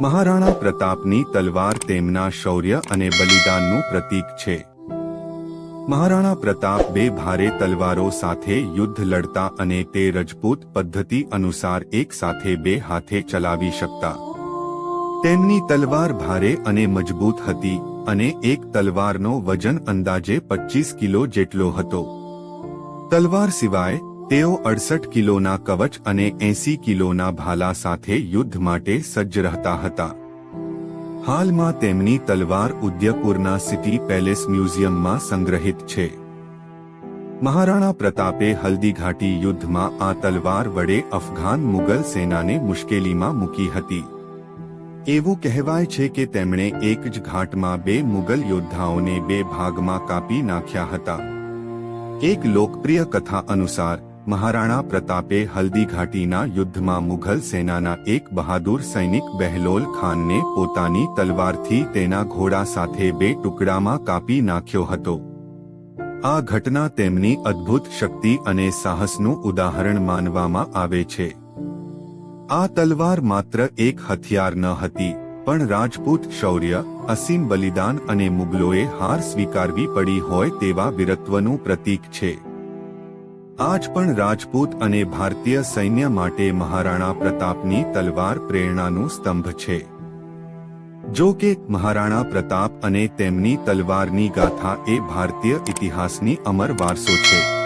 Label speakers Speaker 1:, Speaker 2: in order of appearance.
Speaker 1: મહારાણા પ્રતાપની તલવાર તેમના શૌર્ય અને બલિદાનનું પ્રતીક છે. મહારાણા પ્રતાપ બે ભારે તલવારો સાથે યુદ્ધ લડતા અને તે રજપૂત પદ્ધતિ અનુસાર એક સાથે બે હાથે ચલાવી શકતા. તેમની તલવાર ભારે અને મજબૂત હતી અને એક તલવારનો વજન અંદાજે પચીસ કિલો જેટલો હતો. તલવાર સિવાય તેઓ અડસઠ કિલોના કવચ અને એંસી કિલોના ભાલા સાથે યુદ્ધ માટે સજ્જ રહેતા હતા. હાલમાં તેમની તલવાર ઉદયપુરના સિટી પેલેસ મ્યુઝિયમમાં સંગ્રહિત છે. મહારાણા પ્રતાપે હલ્દીઘાટી યુદ્ધમાં આ તલવાર વડે અફઘાન મુગલ સેનાને મુશ્કેલીમાં મૂકી હતી. એવું કહેવાય છે કે તેમણે એક જ ઘાટમાં બે મુગલ યોદ્ધાઓને બે ભાગમાં કાપી નાખ્યા હતા. એક લોકપ્રિય કથા અનુસાર મહારાણા પ્રતાપે હલ્દીઘાટીના યુદ્ધમાં મુઘલ સેનાના એક બહાદુર સૈનિક બહેલોલ ખાનને પોતાની તલવારથી તેના ઘોડા સાથે બે ટુકડામાં કાપી નાખ્યો હતો. આ ઘટના તેમની અદ્ભુત શક્તિ અને સાહસનું ઉદાહરણ માનવામાં આવે છે. આ તલવાર માત્ર એક હથિયાર ન હતી, પણ રાજપૂત શૌર્ય, અસીમ બલિદાન અને મુગલોએ હાર સ્વીકારવી પડી હોય તેવા વીરત્વનું પ્રતીક છે. આજ પણ રાજપૂત અને ભારતીય સૈન્ય માટે મહારાણા પ્રતાપની તલવાર પ્રેરણાનું સ્તંભ છે. જો કે, મહારાણા પ્રતાપ અને તેમની તલવારની ગાથા એ ભારતીય ઇતિહાસની અમર વારસો છે.